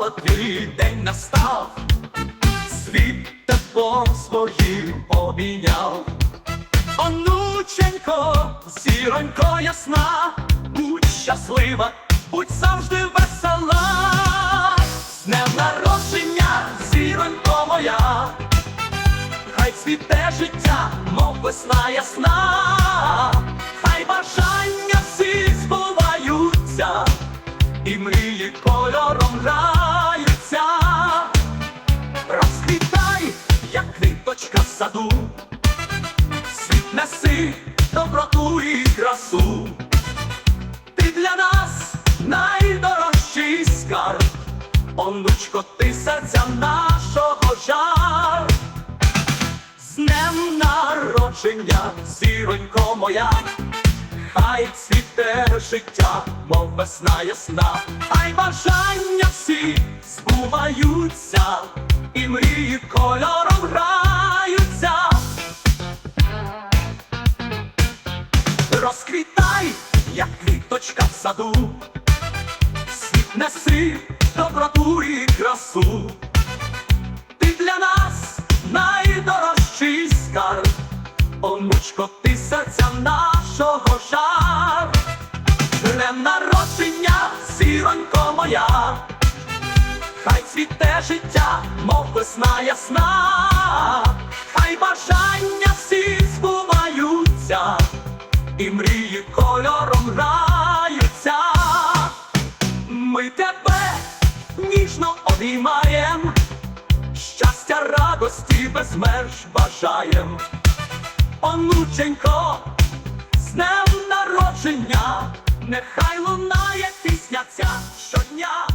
запалала, твій день настав, світ теплом своїм обійняв. Онученько, зіронько ясна, будь щаслива, будь завжди весела, з днем народження, зіронько моя, хай цвіте життя, мов весна ясна, хай бажання всі збуваються, і мрії кольором граються, саду світ неси доброту і красу. Ти для нас найдорожчий скарб, онучко, ти серця нашого жар. З днем народження, зіронько моя, хай цвіте життя, мов весна ясна, хай бажання всі збуваються, і мрії кольором граються. Розквітай, як квіточка в саду, світ неси доброту і красу. Ти для нас найдорожчий скарб, онучко, ти серця нашого жар. Днем народження, зіронько моя, хай цвіте життя, мов весна ясна, хай і мрії кольором граються. Ми тебе ніжно обіймаєм, щастя, радості без меж бажаєм. Онученько, з днем народження, нехай лунає пісня ця щодня.